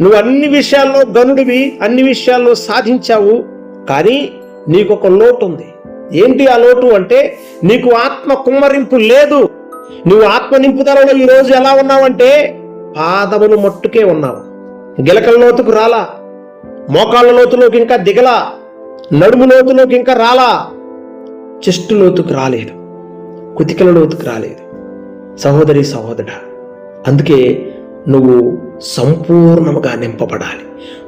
నువ్వు అన్ని విషయాల్లో గనుడివి అన్ని విషయాల్లో సాధించావు. కానీ నీకు ఒక లోటు ఉంది ఏంటి ఆ లోటు అంటే నీకు ఆత్మ కుమ్మరింపు లేదు. నువ్వు ఆత్మ నింపుదలలో ఈరోజు ఎలా ఉన్నావంటే పాదములు మట్టుకే ఉన్నావు. గిలకల లోతుకు రాలా. మోకాళ్ళ లోతులోకి ఇంకా దిగలా. నడుము లోతులోకి ఇంకా రాలా. చెస్ట్ లోతుకు రాలేదు. కుతికల లోతుకు రాలేదు. సహోదరి సహోదర అందుకే నువ్వు సంపూర్ణముగా నింపబడాలి.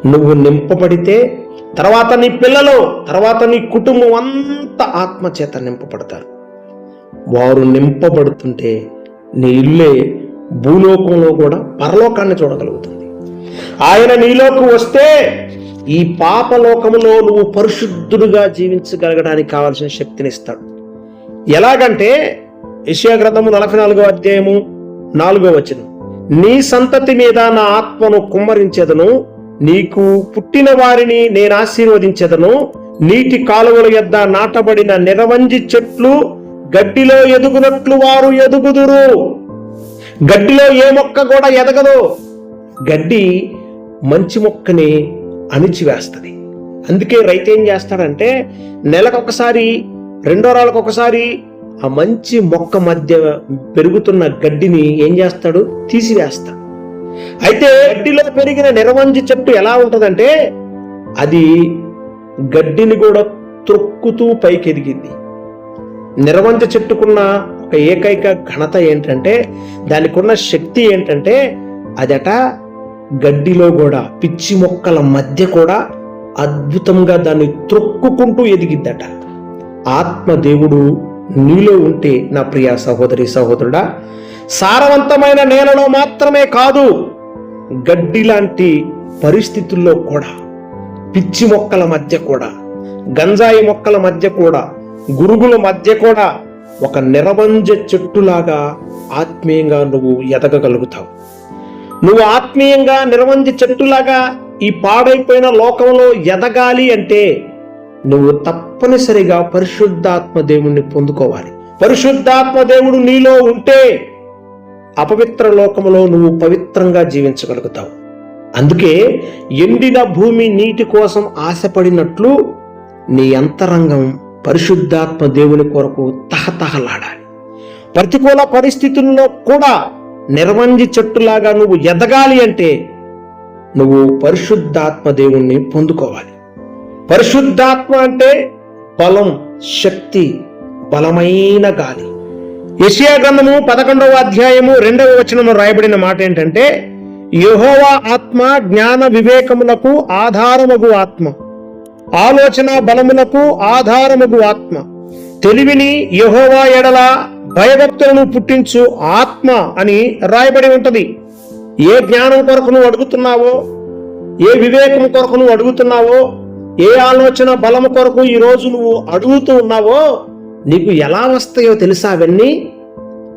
నువ్వు నింపబడితే తర్వాత నీ పిల్లలు తర్వాత నీ కుటుంబం అంతా ఆత్మ చేత నింపబడతారు. వారు నింపబడుతుంటే నీ ఇల్లే భూలోకంలో కూడా పరలోకాన్ని చూడగలుగుతుంది. ఆయన నీలోకి వస్తే ఈ పాపలోకములో నువ్వు పరిశుద్ధుడుగా జీవించగలగడానికి కావలసిన శక్తిని ఇస్తాడు. ఎలాగంటే యెషయా గ్రంథము నలభై నాలుగో అధ్యాయము నాలుగో వచనం. నీ సంతతి మీద నా ఆత్మను కుమ్మరించెదను నీకు పుట్టిన వారిని నేను ఆశీర్వదించెదను నీటి కాలువల యొద్ద నాటబడిన నిరవంజి చెట్లు గడ్డిలో ఎదుగునట్లు వారు ఎదుగుదురు. గడ్డిలో ఏ మొక్క కూడా ఎదగదు. గడ్డి మంచి మొక్కని అణిచివేస్తుంది. అందుకే రైతు ఏం చేస్తాడంటే నెలకొకసారి రెండో రాళ్ళకొకసారి ఆ మంచి మొక్క మధ్య పెరుగుతున్న గడ్డిని ఏం చేస్తాడు? తీసివేస్తాడు. అయితే గడ్డిలో పెరిగిన నిరవంజి చెట్టు ఎలా ఉంటుందంటే అది గడ్డిని కూడా త్రొక్కుతూ పైకి ఎదిగింది నిరవంజ చెట్టుకున్న ఒక ఏకైక ఘనత ఏంటంటే దానికి ఉన్న శక్తి ఏంటంటే అదట గడ్డిలో కూడా పిచ్చి మొక్కల మధ్య కూడా అద్భుతంగా దాన్ని త్రొక్కుకుంటూ ఎదిగిద్దట. ఆత్మ దేవుడు నీలో ఉంటే నా ప్రియ సహోదరి సహోదరుడా సారవంతమైన నేలలో మాత్రమే కాదు గడ్డి లాంటి పరిస్థితుల్లో కూడా పిచ్చి మొక్కల మధ్య కూడా గంజాయి మొక్కల మధ్య కూడా గురుగుల మధ్య కూడా ఒక నిరవంజ చెట్టులాగా ఆత్మీయంగా నువ్వు ఎదగగలుగుతావు. నువ్వు ఆత్మీయంగా నిరవంజ చెట్టులాగా ఈ పాడైపోయిన లోకంలో ఎదగాలి అంటే నువ్వు తప్పనిసరిగా పరిశుద్ధాత్మ దేవుణ్ణి పొందుకోవాలి. పరిశుద్ధాత్మ దేవుడు నీలో ఉంటే అపవిత్ర లోకములో నువ్వు పవిత్రంగా జీవించగలుగుతావు. అందుకే ఎండిన భూమి నీటి కోసం ఆశపడినట్లు నీ అంతరంగం పరిశుద్ధాత్మ దేవుని కొరకు తహతహలాడాలి. ప్రతికూల పరిస్థితుల్లో కూడా నిర్వంజి చెట్టులాగా నువ్వు ఎదగాలి అంటే నువ్వు పరిశుద్ధాత్మ దేవుణ్ణి పొందుకోవాలి. పరిశుద్ధాత్మ అంటే బలం శక్తి బలమైన గాలి. యెషయా గ్రంథము పదకొండవ అధ్యాయము రెండవ వచనము రాయబడిన మాట ఏంటంటే యహోవా ఆత్మ జ్ఞాన వివేకములకు ఆధారమగు ఆత్మ. ఆలోచన బలములకు ఆధారమగు ఆత్మ. తెలివిని యహోవా ఎడల భయభక్తులను పుట్టించు ఆత్మ అని రాయబడి ఉంటది. ఏ జ్ఞానం కొరకు నువ్వు అడుగుతున్నావో ఏ వివేకం కొరకు నువ్వు అడుగుతున్నావో ఏ ఆలోచన బలము కొరకు ఈ రోజు నువ్వు అడుగుతూ ఉన్నావో నీకు ఎలా వస్తాయో తెలుసా అవన్నీ?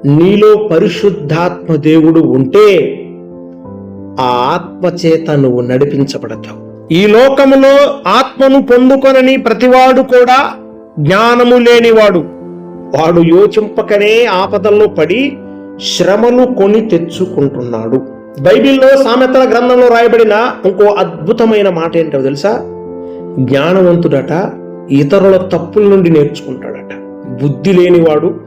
నీలో పరిశుద్ధాత్మ దేవుడు ఉంటే ఆ ఆత్మచేత నువ్వు నడిపించబడతావు. ఈ లోకములో ఆత్మను పొందుకొనని ప్రతివాడు కూడా జ్ఞానము లేనివాడు. వాడు యోచింపకనే ఆపదల్లో పడి శ్రమను కొని తెచ్చుకుంటున్నాడు. బైబిల్లో సామెతల గ్రంథంలో రాయబడిన ఇంకో అద్భుతమైన మాట ఏంటో తెలుసా? జ్ఞానవంతుడట ఇతరుల తప్పుల నుండి నేర్చుకుంటాడట. బుద్ధి లేనివాడు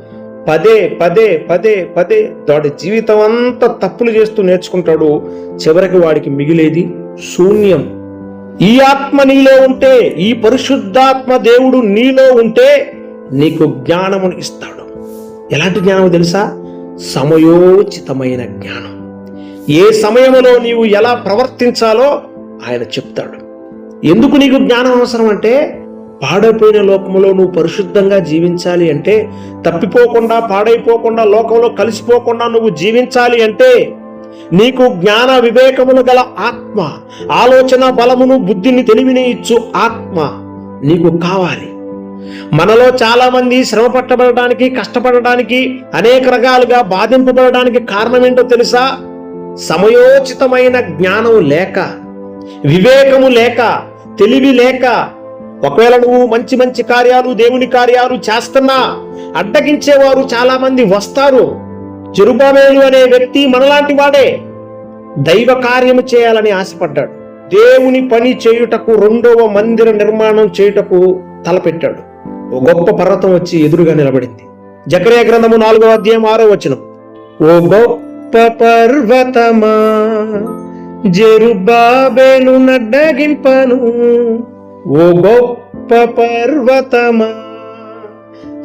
పదే పదే పదే పదే వాడి జీవితం అంతా తప్పులు చేస్తూ నేర్చుకుంటాడు. చివరికి వాడికి మిగిలేది శూన్యం. ఈ ఆత్మ నీలో ఉంటే ఈ పరిశుద్ధాత్మ దేవుడు నీలో ఉంటే నీకు జ్ఞానమును ఇస్తాడు. ఎలాంటి జ్ఞానం తెలుసా? సమయోచితమైన జ్ఞానం. ఏ సమయంలో నీవు ఎలా ప్రవర్తించాలో ఆయన చెప్తాడు. ఎందుకు నీకు జ్ఞానం అవసరం అంటే పాడైపోయిన లోకంలో నువ్వు పరిశుద్ధంగా జీవించాలి అంటే తప్పిపోకుండా పాడైపోకుండా లోకంలో కలిసిపోకుండా నువ్వు జీవించాలి అంటే నీకు జ్ఞాన వివేకములు గల ఆత్మ ఆలోచన బలమును బుద్ధిని తెలివిని ఇచ్చు ఆత్మ నీకు కావాలి. మనలో చాలా మంది శ్రమ పట్టబడడానికి కష్టపడడానికి అనేక రకాలుగా బాధింపబడడానికి కారణం ఏంటో తెలుసా? సమయోచితమైన జ్ఞానం లేక వివేకము లేక తెలివి లేక ఒకవేళ నువ్వు మంచి మంచి కార్యాలు దేవుని కార్యాలు చేస్తున్నా అడ్డగించేవారు చాలా మంది వస్తారు. చెరుబాబేలు అనే వ్యక్తి మనలాంటి వాడే. దైవ కార్యము చేయాలని ఆశపడ్డాడు. దేవుని పని చేయుటకు రెండవ మందిర నిర్మాణం చేయుటకు తలపెట్టాడు. ఓ గొప్ప పర్వతం వచ్చి ఎదురుగా నిలబడింది. జకరే గ్రంథము నాలుగో అధ్యాయం ఆరో వచనం. ఓ గొప్ప పర్వతమా జెరుబాబేలు నడ్డగింపను. ఓ గొప్ప పర్వతమా.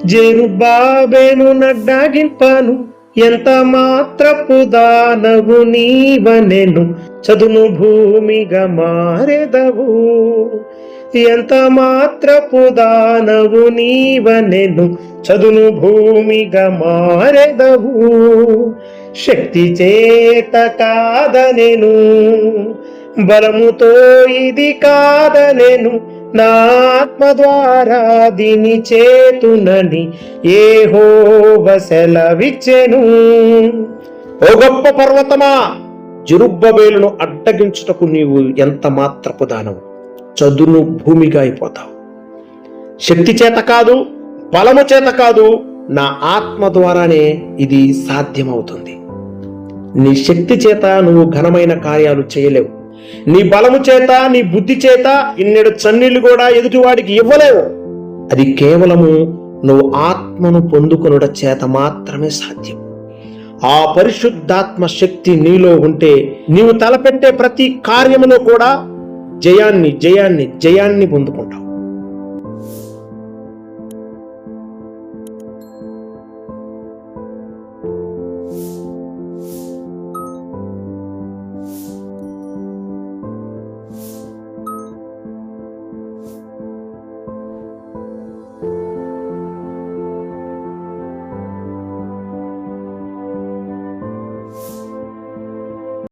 జెరుబాబేలు నడ్డగింపను. ఎంత మాత్రపు దానవు నీవనెను. చదును భూమిగా మారెదవు. ఎంత మాత్రపు దానవు నీవనెను చదును భూమిగా మారెదవు శక్తి చేత కాదనెను బలముతో ఇది కాదనెను నా ఆత్మ ద్వారా దీని చేతునని ఏ సెలవిచ్చెను ఓ గొప్ప పర్వతమా జరుబ్బబేలును అడ్డగించుటకు నీవు ఎంత మాత్రపు దానవు చదును భూమిగా అయిపోతావు. శక్తి చేత కాదు బలము చేత కాదు నా ఆత్మ ద్వారానే ఇది సాధ్యమవుతుంది. నీ శక్తి చేత నువ్వు ఘనమైన కార్యాలు చేయలేవు. నీ బలము చేత నీ బుద్ధి చేత ఇన్నెడు చన్నీళ్ళు కూడా ఎదుటివాడికి ఇవ్వలేవు. అది కేవలము నువ్వు ఆత్మను పొందుకొనుట చేత మాత్రమే సాధ్యం. ఆ పరిశుద్ధాత్మ శక్తి నీలో ఉంటే నీవు తలపెట్టే ప్రతి కార్యములో కూడా జయాన్ని జయాన్ని జయాన్ని పొందుకుంటావు